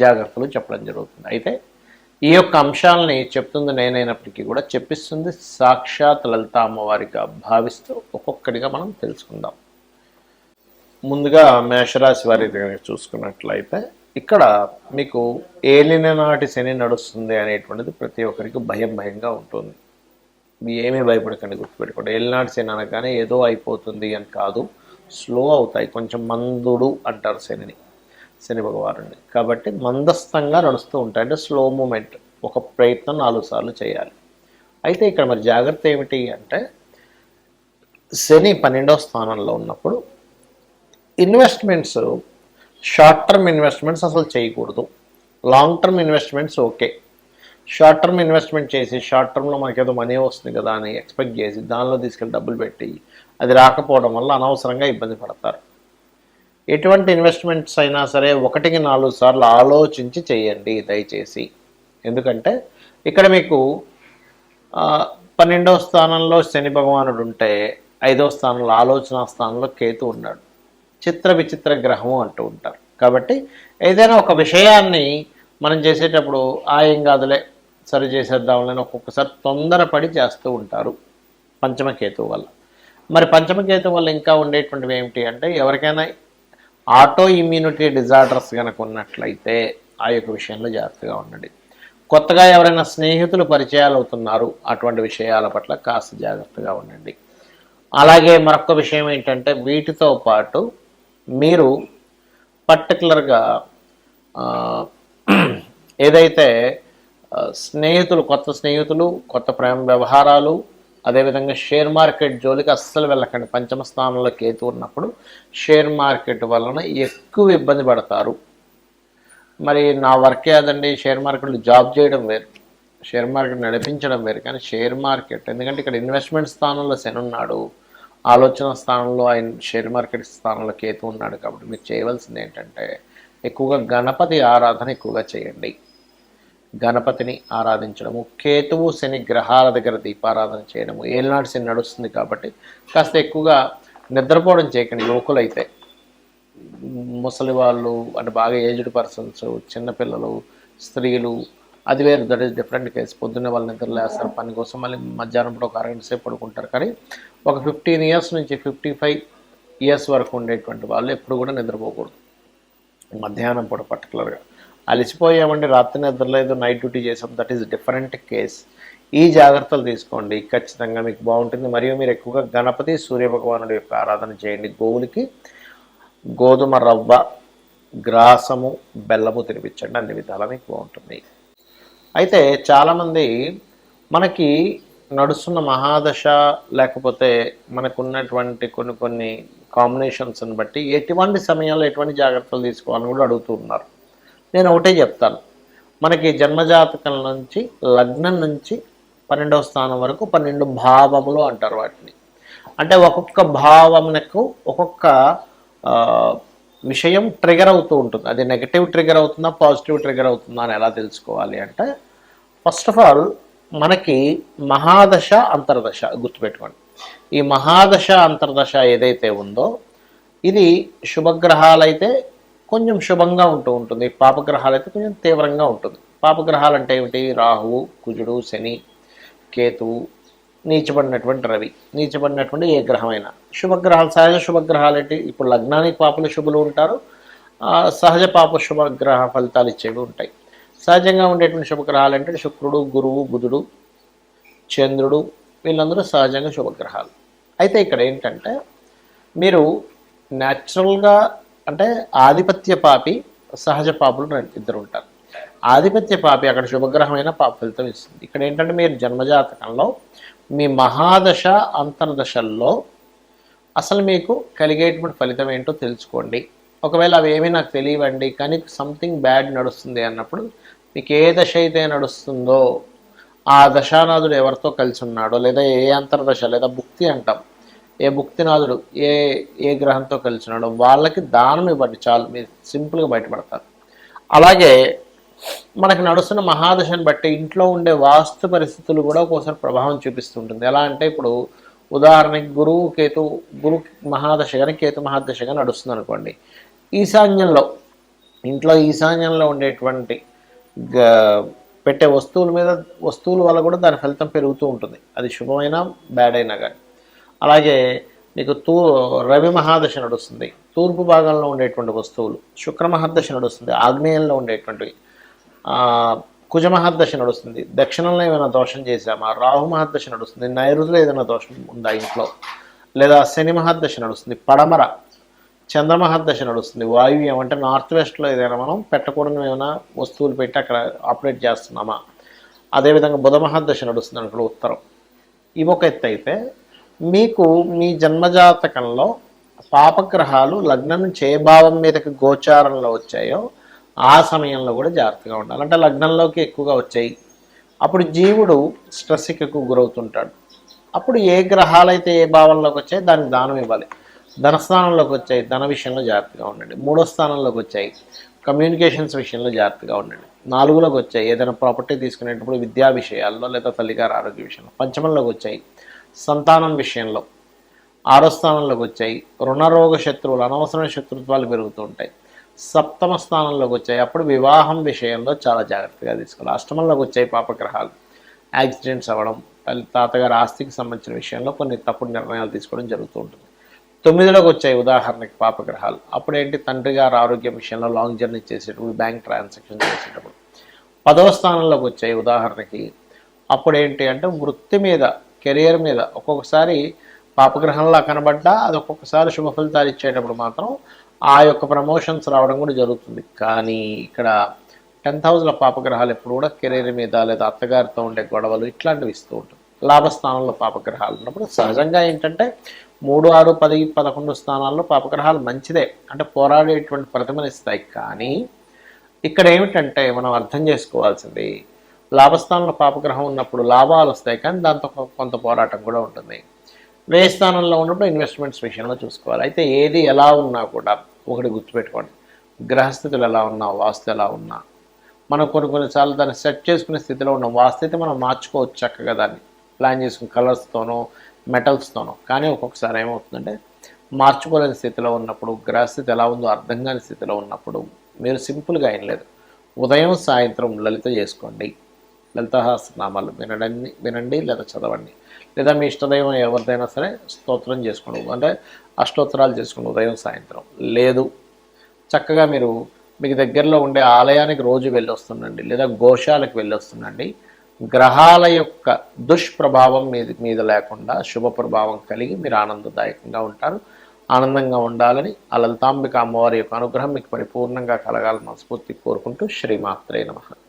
జాగ్రత్తలు చెప్పడం జరుగుతుంది. అయితే ఈ యొక్క అంశాలని చెప్తుంది నేనైనప్పటికీ కూడా చెప్పిస్తుంది సాక్షాత్ లలిత అమ్మవారిగా భావిస్తూ ఒక్కొక్కటిగా మనం తెలుసుకుందాం. ముందుగా మేషరాశి వారి చూసుకున్నట్లయితే ఇక్కడ మీకు ఏలిన నాటి శని నడుస్తుంది అనేటువంటిది ప్రతి ఒక్కరికి భయం భయంగా ఉంటుంది. మీ ఏమీ భయపడకండి గుర్తుపెట్టుకోండి. ఏలినాటి శని అనగానే ఏదో అయిపోతుంది అని కాదు స్లో అవుతాయి. కొంచెం మందుడు అంటారు శనిని. శని భగవానుడిని. కాబట్టి మందస్థంగా నడుస్తూ ఉంటాయి. అంటే స్లో మూమెంట్ ఒక ప్రయత్నం నాలుగు సార్లు చేయాలి. అయితే ఇక్కడ మరి జాగ్రత్త ఏమిటి అంటే శని పన్నెండవ స్థానంలో ఉన్నప్పుడు ఇన్వెస్ట్మెంట్స్ షార్ట్ టర్మ్ ఇన్వెస్ట్మెంట్స్ అసలు చేయకూడదు. Long term investments okay. Short term investment చేసి షార్ట్ టర్మ్లో మనకి ఏదో మనీ వస్తుంది కదా అని ఎక్స్పెక్ట్ చేసి దానిలో తీసుకెళ్ళి డబ్బులు పెట్టి అది రాకపోవడం వల్ల అనవసరంగా ఇబ్బంది పడతారు. ఎటువంటి ఇన్వెస్ట్మెంట్స్ అయినా సరే ఒకటికి నాలుగు సార్లు ఆలోచించి చేయండి దయచేసి. ఎందుకంటే ఇక్కడ మీకు పన్నెండవ స్థానంలో శని భగవానుడు ఉంటే ఐదవ స్థానంలో ఆలోచన స్థానంలో కేతు ఉన్నాడు. చిత్ర విచిత్ర గ్రహము అంటూ ఉంటారు. కాబట్టి ఏదైనా ఒక విషయాన్ని మనం చేసేటప్పుడు ఆయం కాదులే సరి చేసేద్దాంలని ఒక్కొక్కసారి తొందరపడి చేస్తూ ఉంటారు పంచమకేతు వల్ల. మరి పంచమకేతు వల్ల ఇంకా ఉండేటువంటివి ఏమిటి అంటే ఎవరికైనా ఆటో ఇమ్యూనిటీ డిజార్డర్స్ కనుక ఉన్నట్లయితే ఆ యొక్క విషయంలో జాగ్రత్తగా ఉండండి. కొత్తగా ఎవరైనా స్నేహితులు పరిచయాలు అవుతున్నారు అటువంటి విషయాల పట్ల కాస్త జాగ్రత్తగా ఉండండి. అలాగే మరొక విషయం ఏంటంటే వీటితో పాటు మీరు పర్టికులర్గా ఏదైతే స్నేహితులు కొత్త స్నేహితులు కొత్త ప్రేమ వ్యవహారాలు అదేవిధంగా షేర్ మార్కెట్ జోలికి అస్సలు వెళ్ళకండి. పంచమ స్థానంలో కేతు ఉన్నప్పుడు షేర్ మార్కెట్ వలన ఎక్కువ ఇబ్బంది పడతారు. మరి నా వర్కే అదండి షేర్ మార్కెట్లో జాబ్ చేయడం వేరు. షేర్ మార్కెట్ నడిపించడం వేరు. కానీ షేర్ మార్కెట్ ఎందుకంటే ఇక్కడ ఇన్వెస్ట్మెంట్ స్థానంలో శని ఉన్నాడు. ఆలోచన స్థానంలో ఆయన షేర్ మార్కెట్ స్థానంలో కేతు ఉన్నాడు కాబట్టి మీరు చేయవలసింది ఏంటంటే ఎక్కువగా గణపతి ఆరాధన ఎక్కువగా చేయండి. గణపతిని ఆరాధించడము కేతువు శని గ్రహాల దగ్గర దీపారాధన చేయడము ఏలినాడు శని నడుస్తుంది కాబట్టి కాస్త ఎక్కువగా నిద్రపోవడం చేయకండి యువకులైతే ముసలి వాళ్ళు అంటే బాగా ఏజ్డ్ పర్సన్స్ చిన్నపిల్లలు స్త్రీలు అది వేరు దట్ ఈస్ డిఫరెంట్ కేసు. పొద్దున్నే వాళ్ళు నిద్ర లేస్తారు పని కోసం మళ్ళీ మధ్యాహ్నం పూట ఒక అరగంట సేపు పడుకుంటారు. కానీ ఒక ఫిఫ్టీన్ ఇయర్స్ నుంచి ఫిఫ్టీ ఫైవ్ ఇయర్స్ వరకు ఉండేటువంటి వాళ్ళు ఎప్పుడు కూడా నిద్రపోకూడదు. మధ్యాహ్నం పూట పర్టికులర్గా. అలసిపోయామండి. రాత్రి నిద్రలేదు నైట్ డ్యూటీ చేసాం. దట్ ఈస్ డిఫరెంట్ కేస్ ఈ జాగ్రత్తలు తీసుకోండి. ఖచ్చితంగా మీకు బాగుంటుంది. మరియు మీరు ఎక్కువగా గణపతి సూర్యభగవానుడి యొక్క ఆరాధన చేయండి. గోవులకి గోధుమ రవ్వ గ్రాసము బెల్లము తినిపించండి. అన్ని విధాలా మీకు బాగుంటుంది. అయితే చాలామంది మనకి నడుస్తున్న మహాదశ లేకపోతే మనకున్నటువంటి కొన్ని కొన్ని కాంబినేషన్స్ని బట్టి ఎటువంటి సమయంలో ఎటువంటి జాగ్రత్తలు తీసుకోవాలని కూడా అడుగుతూ ఉన్నారు. నేను ఒకటే చెప్తాను. మనకి జన్మజాతకం నుంచి లగ్నం నుంచి పన్నెండవ స్థానం వరకు పన్నెండు భావములు అంటారు వాటిని. అంటే ఒక్కొక్క భావమునకు ఒక్కొక్క విషయం ట్రిగర్ అవుతూ ఉంటుంది. అది నెగటివ్ ట్రిగర్ అవుతుందా పాజిటివ్ ట్రిగర్ అవుతుందా అని ఎలా తెలుసుకోవాలి అంటే ఫస్ట్ ఆఫ్ ఆల్ మనకి మహాదశ అంతర్దశ గుర్తుపెట్టుకోండి. ఈ మహాదశ అంతర్దశ ఏదైతే ఉందో ఇది శుభగ్రహాలైతే కొంచెం శుభంగా ఉంటూ ఉంటుంది. పాపగ్రహాలైతే కొంచెం తీవ్రంగా ఉంటుంది. పాపగ్రహాలు అంటే ఏమిటి? రాహువు కుజుడు శని కేతువు నీచబడినటువంటి రవి. నీచబడినటువంటి ఏ గ్రహమైనా. శుభగ్రహాలు సహజ శుభగ్రహాలు ఏంటి ఇప్పుడు లగ్నానికి పాపలు శుభులు ఉంటారు. సహజ పాప శుభగ్రహ ఫలితాలు ఇచ్చేవి ఉంటాయి. సహజంగా ఉండేటువంటి శుభగ్రహాలు అంటే శుక్రుడు గురువు బుధుడు చంద్రుడు వీళ్ళందరూ సహజంగా శుభగ్రహాలు. అయితే ఇక్కడ ఏంటంటే మీరు న్యాచురల్గా అంటే ఆధిపత్య పాపి సహజ పాపులు ఇద్దరు ఉంటారు ఆధిపత్య పాపి అక్కడ శుభగ్రహమైన పాప ఫలితం ఇస్తుంది. ఇక్కడ ఏంటంటే మీరు జన్మజాతకంలో మీ మహాదశ అంతర్దశల్లో అసలు మీకు కలిగేటువంటి ఫలితం ఏంటో తెలుసుకోండి. ఒకవేళ అవి ఏమీ నాకు తెలియవండి కానీ సంథింగ్ బ్యాడ్ నడుస్తుంది అన్నప్పుడు మీకు ఏ దశ అయితే నడుస్తుందో ఆ దశానాథుడు ఎవరితో కలిసి ఉన్నాడో లేదా ఏ అంతర్దశ లేదా భుక్తి అంటాం ఏ భుక్తినాథుడు ఏ ఏ గ్రహంతో కలిసినాడో వాళ్ళకి దానం ఇవ్వండి చాలు. మీరు సింపుల్గా బయటపడతారు. అలాగే మనకి నడుస్తున్న మహాదశను బట్టి ఇంట్లో ఉండే వాస్తు పరిస్థితులు కూడా ఒక్కోసారి ప్రభావం చూపిస్తుంటుంది. ఎలా అంటే ఇప్పుడు ఉదాహరణకి గురువు కేతు గురు మహాదశ కానీ కేతు మహాదశ కానీ నడుస్తుంది అనుకోండి ఈశాన్యంలో ఇంట్లో ఈశాన్యంలో ఉండేటువంటి పెట్టే వస్తువుల మీద వస్తువుల వల్ల కూడా దాని ఫలితం పెరుగుతూ ఉంటుంది. అది శుభమైనా బ్యాడ్ అయినా కానీ అలాగే మీకు తూ రవి మహాదశ నడుస్తుంది. తూర్పు భాగంలో ఉండేటువంటి వస్తువులు శుక్ర మహాదశ నడుస్తుంది ఆగ్నేయంలో ఉండేటువంటివి కుజ మహాదశ నడుస్తుంది. దక్షిణంలో ఏమైనా దోషం చేశామా? రాహు మహాదశ నడుస్తుంది. నైరుతిలో ఏదైనా దోషం ఉందా ఇంట్లో? లేదా శని మహాదశ నడుస్తుంది. పడమర చంద్ర మహాదశ నడుస్తుంది. వాయువు ఏమంటే నార్త్ వెస్ట్లో ఏదైనా మనం పెట్టకూడని ఏమైనా వస్తువులు పెట్టి అక్కడ ఆపరేట్ చేస్తున్నామా? అదేవిధంగా బుధ మహాదశ నడుస్తుంది అనుకో ఉత్తరం. ఇవొక ఎత్తు అయితే మీకు మీ జన్మజాతకంలో పాపగ్రహాలు లగ్నం చేభావం మీదకి గోచారంలో వచ్చాయో ఆ సమయంలో కూడా జాగ్రత్తగా ఉండాలి. అంటే లగ్నంలోకి ఎక్కువగా వచ్చాయి. అప్పుడు జీవుడు స్ట్రెస్కి ఎక్కువ గురవుతుంటాడు. అప్పుడు ఏ గ్రహాలైతే ఏ భావంలోకి వచ్చాయి దానికి దానం ఇవ్వాలి. ధనస్థానంలోకి వచ్చాయి. ధన విషయంలో జాగ్రత్తగా ఉండండి. మూడో స్థానంలోకి వచ్చాయి. కమ్యూనికేషన్స్ విషయంలో జాగ్రత్తగా ఉండండి. నాలుగులోకి వచ్చాయి. ఏదైనా ప్రాపర్టీ తీసుకునేటప్పుడు విద్యా విషయాల్లో లేదా తల్లిగారి ఆరోగ్య విషయంలో. పంచమంలోకి వచ్చాయి. సంతానం విషయంలో ఆరో స్థానంలోకి వచ్చాయి. రుణరోగ శత్రువులు అనవసరమైన శత్రుత్వాలు పెరుగుతూ ఉంటాయి. సప్తమ స్థానంలోకి వచ్చాయి. అప్పుడు వివాహం విషయంలో చాలా జాగ్రత్తగా తీసుకోవాలి. అష్టమంలోకి వచ్చాయి పాపగ్రహాలు. యాక్సిడెంట్స్ అవ్వడం తల్లి తాతగారి ఆస్తికి సంబంధించిన విషయంలో కొన్ని తప్పుడు నిర్ణయాలు తీసుకోవడం జరుగుతూ ఉంటుంది. తొమ్మిదిలోకి వచ్చాయి ఉదాహరణకి పాపగ్రహాలు. అప్పుడు ఏంటి? తండ్రి గారు ఆరోగ్యం విషయంలో లాంగ్ జర్నీ చేసేటప్పుడు బ్యాంక్ ట్రాన్సాక్షన్ చేసేటప్పుడు. పదవ స్థానంలోకి వచ్చాయి ఉదాహరణకి. అప్పుడు ఏంటి అంటే వృత్తి మీద కెరియర్ మీద ఒక్కొక్కసారి పాపగ్రహంలా కనబడ్డా అది ఒక్కొక్కసారి శుభ ఫలితాలు ఇచ్చేటప్పుడు మాత్రం ఆ యొక్క ప్రమోషన్స్ రావడం కూడా జరుగుతుంది. కానీ ఇక్కడ టెన్త్ హౌస్లో పాపగ్రహాలు ఎప్పుడు కూడా కెరీర్ మీద లేదా అత్తగారితో ఉండే గొడవలు ఇట్లాంటివి ఇస్తూ ఉంటుంది లాభస్థానంలో పాపగ్రహాలు ఉన్నప్పుడు సహజంగా ఏంటంటే మూడు ఆరు పది పదకొండు స్థానాల్లో పాపగ్రహాలు మంచిదే. అంటే పోరాడేటువంటి ప్రతిమనిస్తాయి కానీ ఇక్కడ ఏమిటంటే మనం అర్థం చేసుకోవాల్సింది లాభస్థానంలో పాపగ్రహం ఉన్నప్పుడు లాభాలు వస్తాయి కానీ దాంతో కొంత పోరాటం కూడా ఉంటుంది. వ్యయస్థానంలో ఉన్నప్పుడు ఇన్వెస్ట్మెంట్స్ విషయంలో చూసుకోవాలి. అయితే ఏది ఎలా ఉన్నా కూడా ఒకటి గుర్తుపెట్టుకోండి. గ్రహస్థితులు ఎలా ఉన్నా వాస్తు ఎలా ఉన్నా మనం కొన్ని కొన్నిసార్లు దాన్ని సెట్ చేసుకునే స్థితిలో ఉన్నాం. వాస్తు అయితే మనం మార్చుకోవచ్చు చక్కగా దాన్ని. ప్లాన్ చేసుకుని కలర్స్తోనో మెటల్స్తోనో కానీ ఒక్కొక్కసారి ఏమవుతుందంటే మార్చుకోలేని స్థితిలో ఉన్నప్పుడు గ్రహస్థితి ఎలా ఉందో అర్థం కాని స్థితిలో ఉన్నప్పుడు మీరు సింపుల్గా ఏం లేదు. ఉదయం సాయంత్రం లలిత చేసుకోండి. లలితహాసనామాలు వినండి వినండి లేదా చదవండి. లేదా మీ ఇష్టదైవం ఎవరిదైనా సరే స్తోత్రం చేసుకోండి అంటే అష్టోత్తరాలు చేసుకోండి ఉదయం సాయంత్రం. లేదు. చక్కగా మీరు మీకు దగ్గరలో ఉండే ఆలయానికి రోజు వెళ్ళొస్తుండండి. లేదా గోశాలకు వెళ్ళొస్తుండండి. గ్రహాల యొక్క దుష్ప్రభావం మీద మీద లేకుండా శుభ ప్రభావం కలిగి మీరు ఆనందదాయకంగా ఉంటారు. ఆనందంగా ఉండాలని ఆ లలితాంబిక అమ్మవారి యొక్క అనుగ్రహం మీకు పరిపూర్ణంగా కలగాలని మనస్ఫూర్తి కోరుకుంటూ శ్రీమాత్రే నమ.